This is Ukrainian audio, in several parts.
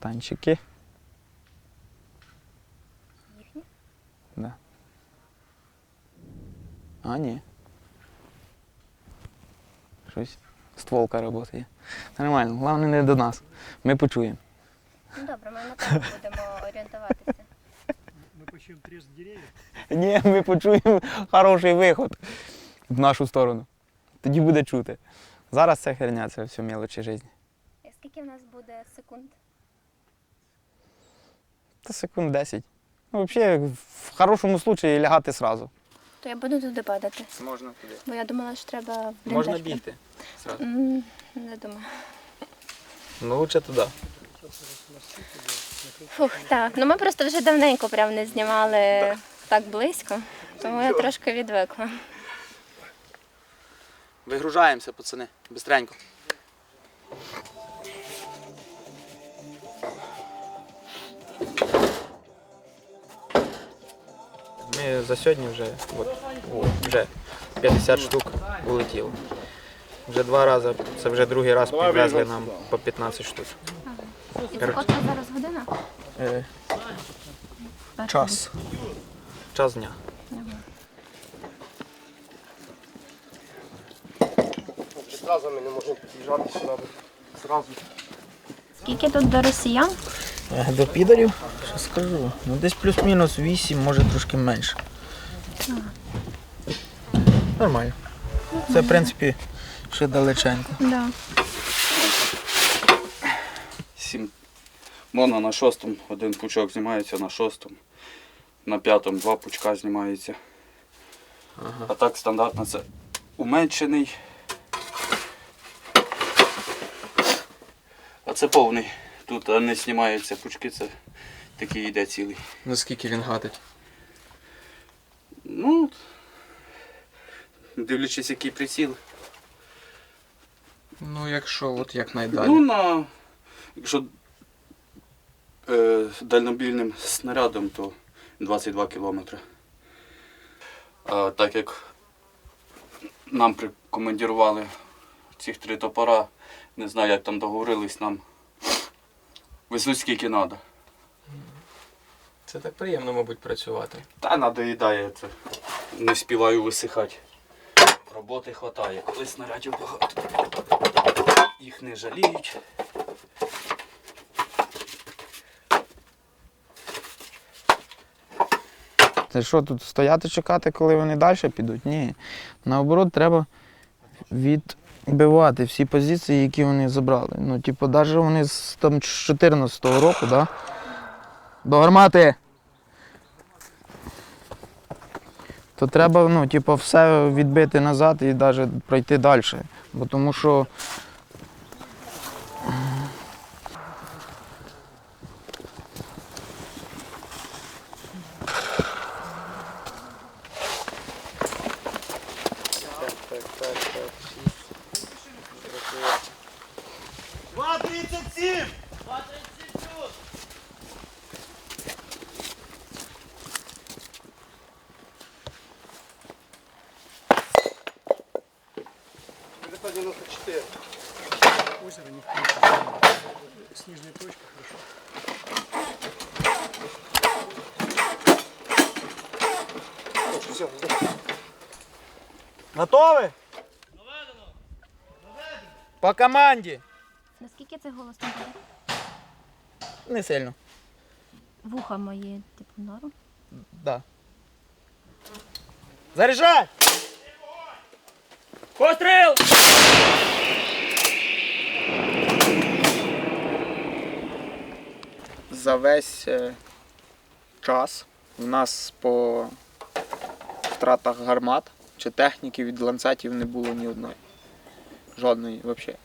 Танчики. Їхні? Да. А, ні. Щось. Стволка працює. Нормально, головне не до нас. Ми почуємо. Ну добре, ми на будемо орієнтуватися. Мы почуем треск деревьев. Ні, ми почуємо хороший виход в нашу сторону. Тоді буде чути. Зараз це херня, це все мелочі життя. І Скільки в нас буде секунд? Та секунд 10. Ну, взагалі, в хорошому випадку лягати одразу. То я буду туди падати. Можна туди. Бо я думала, що треба в бліндаж. Можна бігти. Сразу. М, Не думаю. Ну, лучше туди. Фух, так. Ну ми просто вже давненько прям не знімали так близько, тому я трошки відвикла. Вигружаємося, пацани, бистренько. Ми за сьогодні вже, от, о, вже 50 штук улетіло. Вже два рази, це вже другий раз підвезли нам по 15 штук. І це котра зараз година? Е, час. Час дня. Сразу ми не можемо під'їжджати сюди. Сразу. Скільки тут до росіян? До підарів, що скажу, ну десь плюс-мінус 8, може трошки менше. Нормально. Це, в принципі, ще далеченько. Да. Сім. Можна на шостому один пучок знімається на шостому. На п'ятому два пучка знімається. А так стандартно це уменшений. А це повний. Тут не знімаються пучки, це такий йде цілий. Наскільки він гатить? Ну, дивлячись, який приціл. Ну, якщо от як найдалі. Ну, на, якщо е, дальнобільним снарядом, то 22 кілометри. А так як нам прикомандірували цих три топора, не знаю, як там договорились, нам везуть скільки треба. Це так приємно, мабуть, працювати. Та надоїдає це. Не співаю висихати. Роботи вистачає, коли снарядів багато. Їх не жаліють. Це що тут стояти чекати, коли вони далі підуть? Ні. Наоборот, треба відбивати всі позиції, які вони забрали. Ну, типу, навіть вони з там 14-го року, да? До гармати. То треба, ну, типу, все відбити назад і навіть пройти далі. Бо тому що 94. Озеро не включено. С нижней точки хорошо. Все, Готові? По команді. Наскільки це голосно буде? Не сильно. Вуха мої, типу, норм. Да. Заряжай! Постріл! За весь е, час у нас по втратах гармат чи техніки від ланцетів не було ні одної. Жодної взагалі.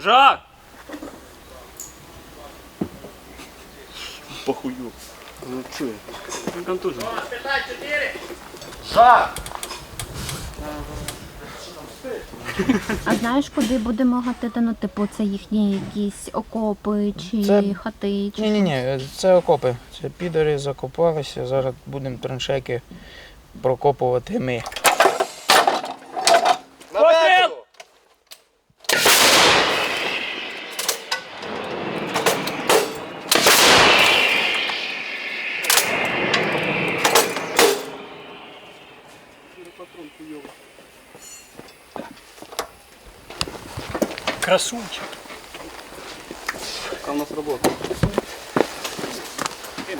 Жак! Похую. Ну чую. Контужен. А знаєш, куди будемо гатити? Ну, типу, це їхні якісь окопи чи Це- хати? Чи... Ні, ні, ні, це окопи. Це підори закопалися. Зараз будемо траншеки прокопувати ми. На метру! Красунчик. Яка у нас робота?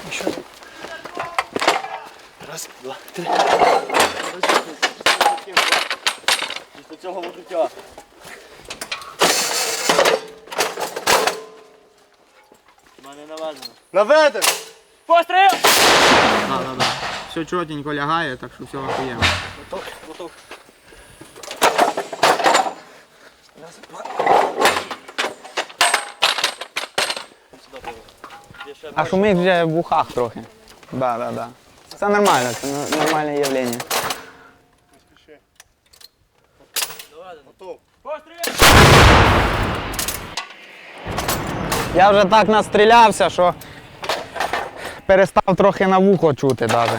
Еще. Раз, два, три. Після цього викриття. Наведено! Да, да, да. Все чотенько лягає, так що все охуєнно. А шумить вже в ухах трохи. Да, да, да. Це нормально, це нормальне явлення. Я вже так настрілявся, що перестав трохи на вухо чути навіть.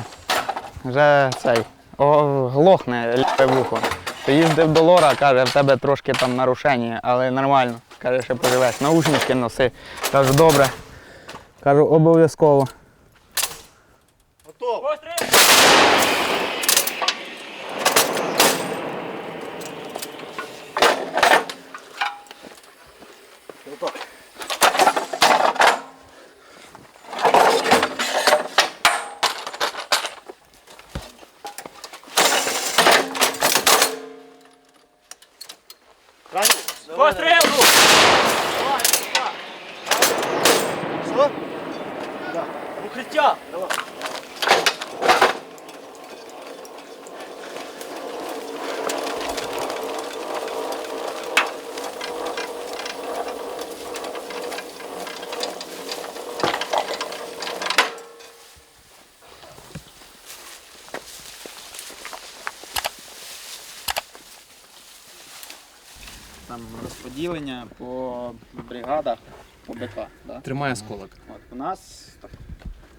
Вже цей о, глохне ліве вухо. Поїздив до Лора, каже, в тебе трошки там нарушення, але нормально. Каже, ще поживеш. Наушнички носи. Кажу, добре. Кажу, обов'язково. Готов. Постріл! Що? Укриття! Там розподілення по бригадах, по БК. Да? Тримає осколок. От у нас так,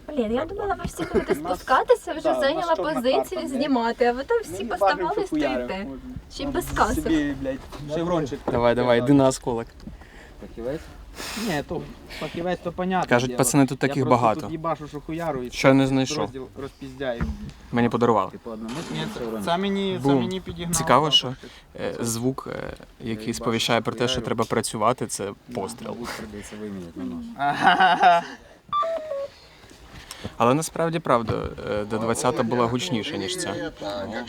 Блін, я думала, ви всі будете У нас- спускатися, вже да, у нас зайняла чорна позицію карта, блядь. знімати, а ви там всі ну, не поставали хуярив. Можна. Ще й без касок. Собі, блядь, шеврончик. Давай, давай, йди на осколок. Фахівець? Ні, то фахівець то понятно. Кажуть, діло. пацани, тут таких Я просто багато. Тут їбашу, що хуяру і Що не знайшов. розділ розпіздяю. Мені подарували. Типу одному. Ні, це, це мені, це Бум. мені підігнало. Цікаво, що е, звук, е, який сповіщає про те, що треба працювати, це постріл. Ага. Але насправді правда, е, до 20 була гучніша, ніж ця.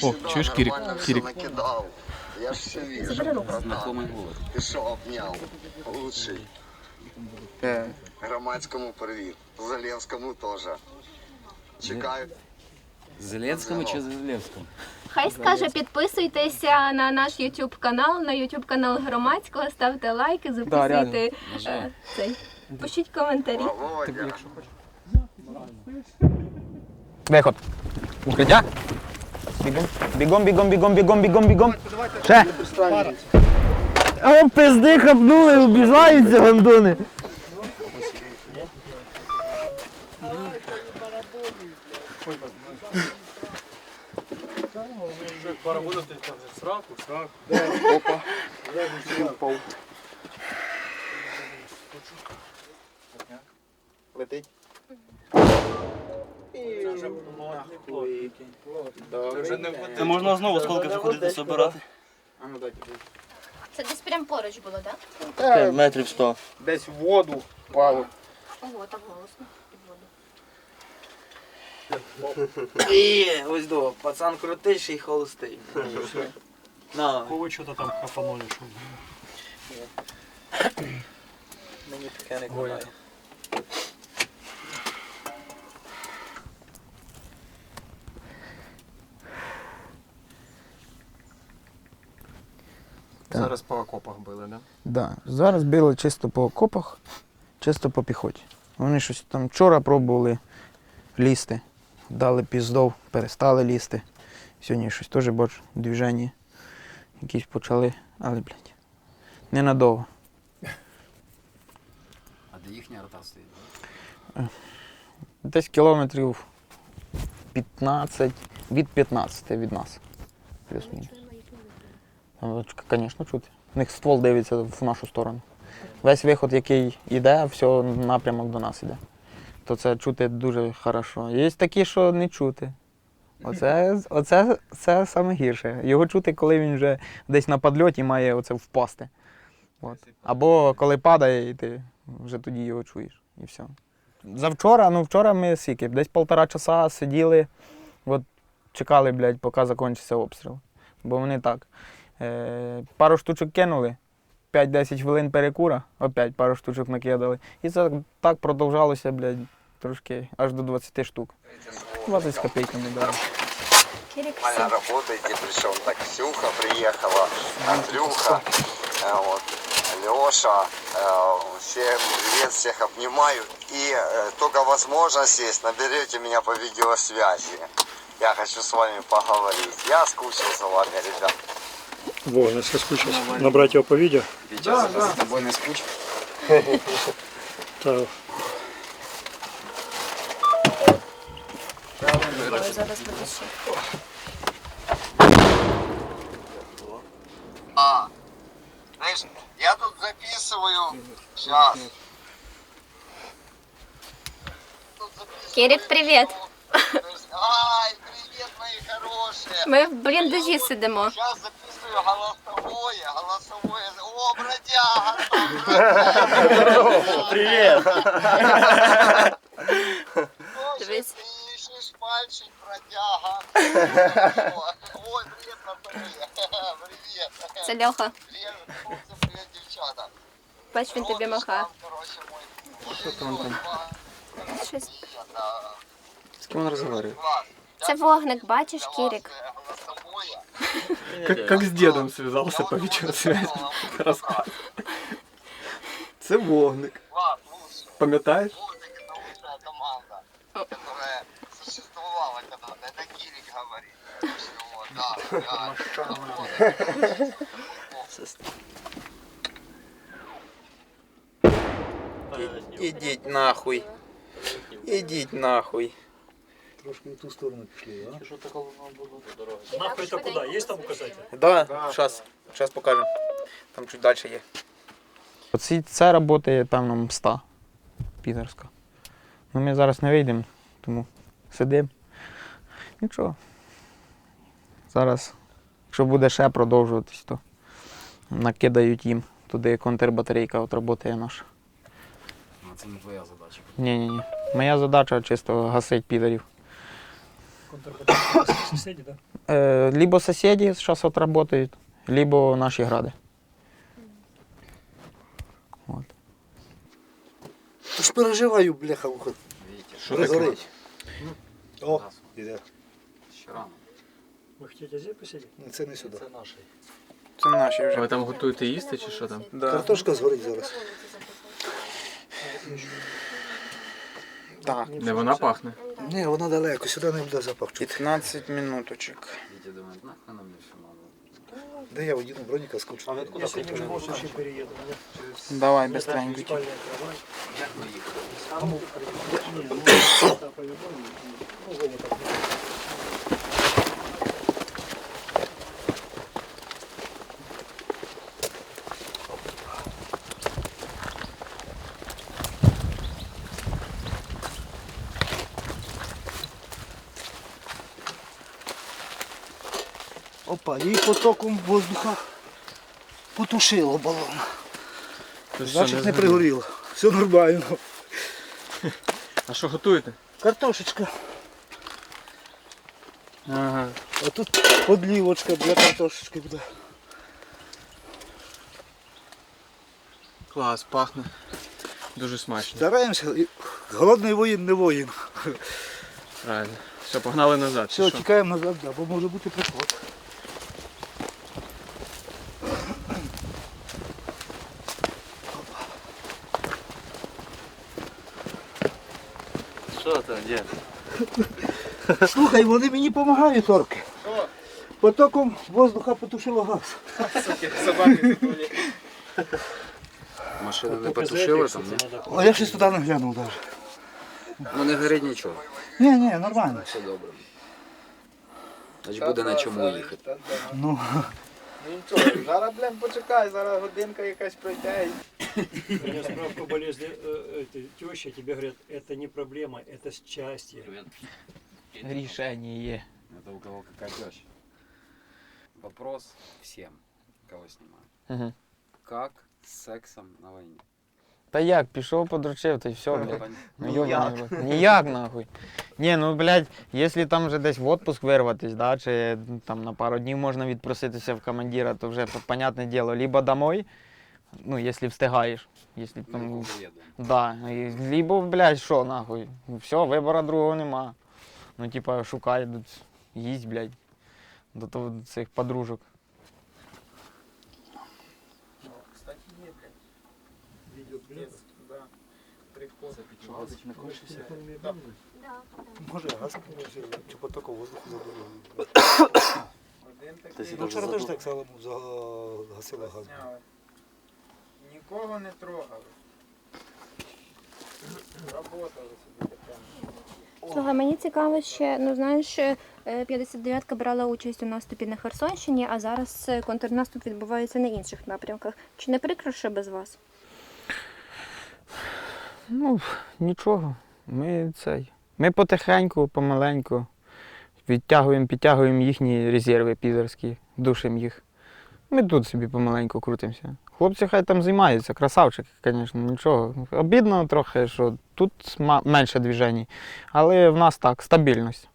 О, чуєш, Кірік? Кірік. накидал. Я ж все вижу. Ти що обняв? Лучший. Е, Громадському привіт. Залєвському теж. Чекаю. Зеленському чи Зеленському? Хай скаже, підписуйтеся на наш YouTube канал, на YouTube канал громадського, ставте лайки, записуйте е, цей. Пишіть коментарі. Володя. Виход. Укриття. Бігом. Бігом, бігом, бігом, бігом, бігом, бігом. Ще. О, пизди хапнули, обіжаються гандони. Летить. Це можна знову скільки заходити собирати. А ну дайте. Це десь прям поруч було, так? Та, Метрів 100. Десь в воду впало. Ого, так голосно. І ось до, пацан крутий і холостий. На, Кого что-то там хапанули, что мені таке не кидає. Зараз по окопах били, да? Да. Зараз били чисто по окопах, чисто по піхоті. Вони щось там вчора пробували лізти, дали піздов, перестали лізти. Сьогодні щось теж бачу, движення якісь почали, але, блядь, ненадовго. А де їхня рота стоїть? Десь кілометрів 15, від 15 від нас. Плюс-мінус. Звісно, чути. У них ствол дивиться в нашу сторону. Весь виход, який йде, все напрямок до нас йде. То це чути дуже хорошо. Є такі, що не чути. Оце, оце це саме гірше. Його чути, коли він вже десь на подльоті має оце впасти. От. Або коли падає, і ти вже тоді його чуєш. І все. Завчора, ну вчора ми скільки, десь полтора часа сиділи, от чекали, блядь, поки закінчиться обстріл. Бо вони так. Е, пару штучок кинули, 5-10 хвилин перекура, опять пару штучок накидали. І це так продовжалося, блядь, трошки аж до 20 штук. 20 з копійками дали. Кірік, Нормально работаете, причем так Ксюха приехала, Андрюха, э, вот, Леша, э, всем привет, всех обнимаю. И э, только возможность есть, наберете меня по видеосвязи. Я хочу с вами поговорить. Я скучал за вами, ребят. Во, не соскучился. Набрать его по видео. Да, да. З тобою не скучив. Да. зараз буде ще. А, знаешь, я тут записываю. Сейчас. Кірік, привіт. Ай, привет, мои хорошие. Ми в бліндажі сидимо. Сейчас записываю голосовое, голосовое. О, бродяга! Привіт! Дивись. Ты ищешь мальчик, бродяга. Ой, привет, Наталья. Привет. Це Льоха. Привет, хлопцы, привет, девчата. Бач, він тобі махає. Там, короче, мой. Що там там? Щось. Да. З ким він розмовляє? Класс. Це вогник, бачиш, Кірік? Э, Голосовое. Как, как с дедом связался по видеосвязи. Рассказывай. Це вогник. Класс, лучше. Пам'ятаєш? Ідіть нахуй. Ідіть нахуй. Трошки в ту сторону пішли, а? Нахуй это куда? Есть там указатель? Да, зараз. Зараз покажемо. Там чуть далі є. Оці, це працює, певно, мста підерська. Ну, ми зараз не вийдемо, тому сидимо. Нічого. Зараз, якщо буде ще продовжуватись, то накидають їм туди контрбатарейка от працює наша. Це не твоя задача. Ні, ні, ні. Моя задача чисто гасити підарів. Контрбатарейка соседи, да? Е, либо сусіди зараз от працюють, либо наші гради. От. Тож переживаю, бляха, вухо. Розгорить. О, іде. Ще рано. Вы хотите здесь посидеть? Ну, Це не сюди. Це наші вже. Ви там готуєте їсти чи що там? Да. Картошка згорить зараз. Так, Не вона пахне. Ні, вона далеко, сюди не буде запах чути. 15 минуточок. Дітя думають, нахуй нам не все надо. Де я одіну броніка скучу. Если не в любом случае перееду. да? Давай, быстренько. Спальная кровать. Не, да, їй потоком воздуха потушило балон. Значить не пригоріло. Все нормально. А що готуєте? Картошечка. Ага. А тут подлівочка для картошечки буде. Клас, пахне. Дуже смачно. Стараємося. Голодний воїн не воїн. Правильно. Все, погнали назад. Все, що? тікаємо назад, да, бо може бути приход. Слухай, вони мені допомагають орки. Потоком воздуха потушило газ. Машину не потушили там, ні? А я щось туди не глянув навіть. Ну не горить нічого. Ні, ні, нормально. Все добре. Значить буде на чому їхати. Ну, Ну нічого, зараз, блін, почекай, зараз годинка якась пройде. і У меня справка болезни э, этой тещи, тебе говорят, это не проблема, это счастье. Рішення є. Это у кого какая теща. Вопрос всем, кого снимаю. Угу. Как с сексом на войне? Та як, пішов, подручив, та й все, блядь. Пон- Ну, ёбаний рот. Ніяк нахуй. Ні, ну блядь, якщо там вже десь в отпуск вирватись, да, чи ну, там на пару днів можна відпроситися в командира, то вже понятне діло, либо домой, ну, якщо встигаєш, якщо Ну, там. уеду. Да, і, либо, блядь, що нахуй. Все, вибору другого нема. Ну, типа, шукай, тут, їсть, блядь, до того до цих подружок. Кстати, є, блядь. Да. Прикол. може, газ чи потоку воздуху сюди Ну, вчора теж так само загасили газ. Нікого не трогали. Работали собі таке. Слухай, мені цікаво ще, ну знаєш, е, 59-ка брала участь у наступі на Херсонщині, а зараз е, контрнаступ відбувається на інших напрямках. Чи не прикро, що без вас? Ну, нічого. Ми цей. Ми потихеньку, помаленьку відтягуємо, підтягуємо їхні резерви підерські, душимо їх. Ми тут собі помаленьку крутимося. Хлопці хай там займаються, красавчики, звісно, нічого. Обідно трохи, що тут менше движень, але в нас так, стабільність.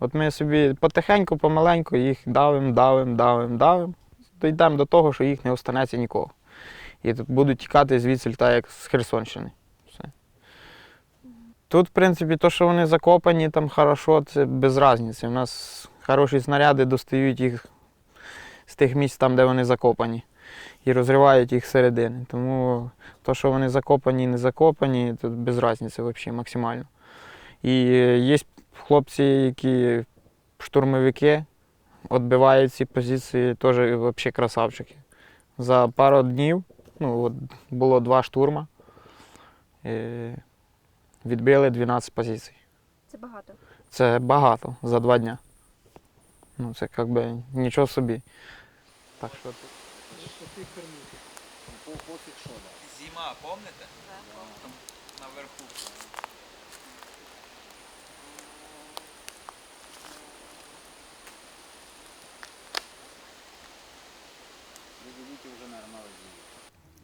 От ми собі потихеньку, помаленьку їх давимо, давимо, давимо, давимо. Дійдемо до того, що їх не останеться нікого. І будуть тікати звідси так, як з Херсонщини. Все. Тут, в принципі, то, що вони закопані, там хорошо, це без різниці. У нас хороші снаряди достають їх з тих місць, там, де вони закопані, і розривають їх зсередини. Тому то, що вони закопані, і не закопані, тут без різниці взагалі максимально. І є хлопці, які штурмовики, відбивають ці позиції, теж взагалі красавчики. За пару днів ну, от було два штурма. Відбили 12 позицій. Це багато. Це багато за два дня. Ну, це як би нічого собі. Так що Зима, помните? Там наверху. Вы уже, наверное, родили.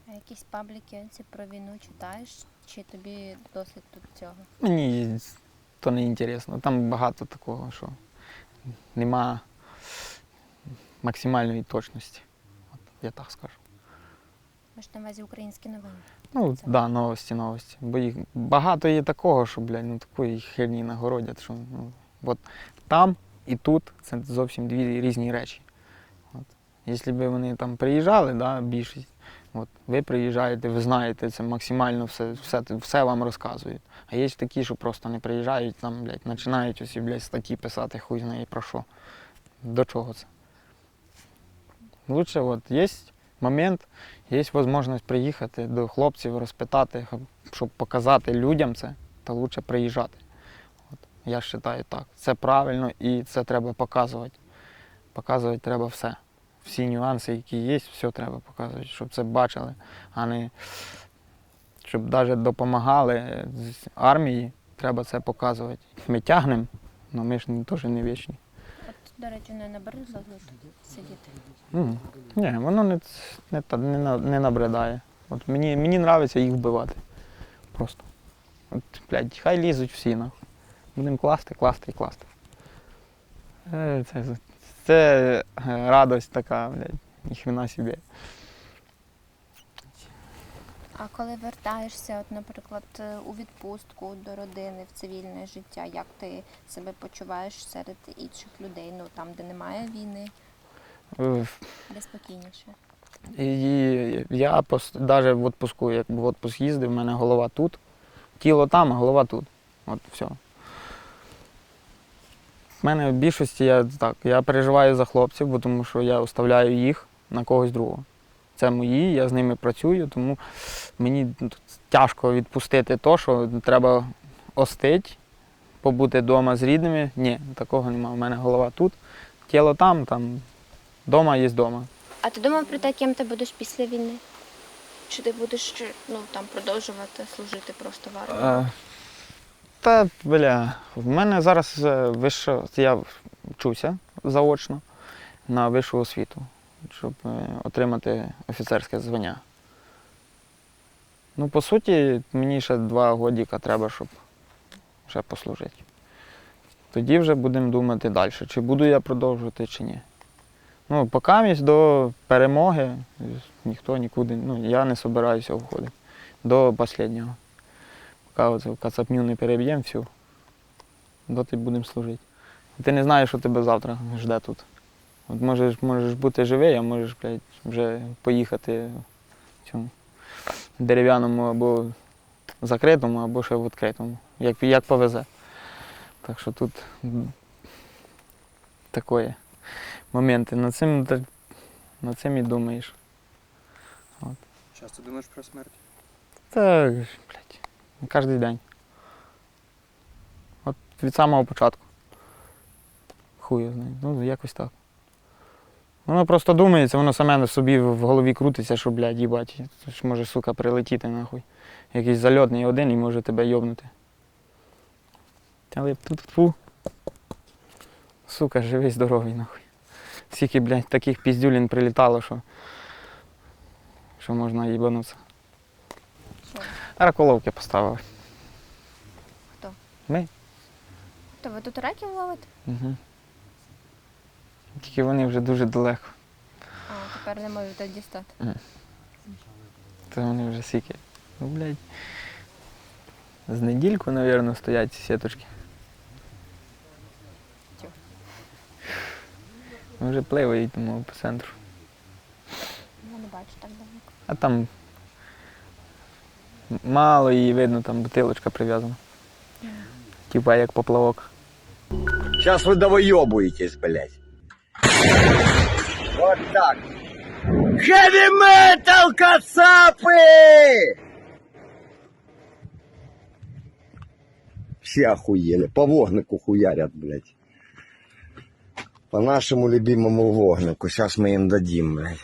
А якісь пабліки ці про війну читаєш? Чи тобі досить тут цього? мені то не інтересно. Там багато такого, що нема максимальної точності. Я так скажу. Ви ж на увазі українські новини. Ну, так, да, новості, новості. Бо їх багато є такого, що, блядь, ну такої херні нагородять, що ну, от там і тут це зовсім дві різні речі. От. Якщо б вони там приїжджали, да, більшість, от, ви приїжджаєте, ви знаєте, це максимально все, все, все вам розказують. А є такі, що просто не приїжджають, там, блядь, починають усі, блядь, статті писати, хуй знає про що. До чого це? Лучше, от, є момент, є можливість приїхати до хлопців, розпитати, щоб показати людям це, то краще приїжджати. От, я вважаю так. Це правильно і це треба показувати. Показувати треба все. Всі нюанси, які є, все треба показувати, щоб це бачили, а не щоб навіть допомагали з армії, треба це показувати. Ми тягнемо, але ми ж теж не вічні. До речі, не набридло тут сидіти. Ні, воно не, не, не, не набридає. От мені, мені подобається їх вбивати. Просто. От, блядь, хай лізуть всі нахуй. Будемо класти, класти і класти. Е, це, це е, радость така, блядь, ніхрена собі. А коли вертаєшся, от, наприклад, е, у відпустку до родини, в цивільне життя, як ти себе почуваєш серед інших людей, ну там, де немає війни, Е, де спокійніше? І я навіть в відпуску, як в відпуск їздив, в мене голова тут, тіло там, а голова тут. От все. В мене в більшості я так, я переживаю за хлопців, бо тому що я оставляю їх на когось другого. Це мої, я з ними працюю, тому мені тяжко відпустити то, що треба остити, побути вдома з рідними. Ні, такого немає. У мене голова тут, тіло там, там вдома є вдома. А ти думав про те, ким ти будеш після війни? Чи ти будеш ну, там, продовжувати служити просто в армії? Е, Та, бля, в мене зараз е, вища, я вчуся заочно на вищу освіту, щоб е, отримати офіцерське звання. Ну, по суті, мені ще два годіка треба, щоб ще послужити. Тоді вже будемо думати далі, чи буду я продовжувати, чи ні. Ну, поки до перемоги ніхто нікуди, ну, я не збираюся входити до останнього. Поки кацапню не переб'ємо всю, доти будемо служити. Ти не знаєш, що тебе завтра жде тут. От можеш, можеш бути живий, а можеш блядь, вже поїхати в цьому дерев'яному або закритому, або ще в відкритому. Як, як повезе. Так що тут таке моменти. Над цим, над цим і думаєш. Часто думаєш про смерть? Так, блядь, кожен день. От від самого початку. Хуй знає. Ну, якось так. Воно просто думається, воно саме на собі в голові крутиться, що, блядь, їбать, ж може, сука, прилетіти нахуй. Якийсь зальотний один і може тебе йобнути. Але тут фу. Сука, живий, здоровий, нахуй. Скільки, блядь, таких піздюлін прилітало, що, що можна їбанутися. Що? Раколовки поставили. Хто? Ми. То ви тут раків ловите? Угу. Тільки вони вже дуже далеко. А, тепер не можете дістати. То вони вже сіки. Ну, блядь. З недільку, мабуть, стоять ці сіточки. Ми вже пливають тому по центру. Я не бачу так далеко. А там мало її видно, там бутилочка прив'язана. Типа як поплавок. Сейчас вы довоебуетесь, блядь. Вот так. Heavy metal, кацапы! Все охуели. По вогнику хуярят, блядь. По нашему любимому вогнику. Сейчас мы им дадим, блядь.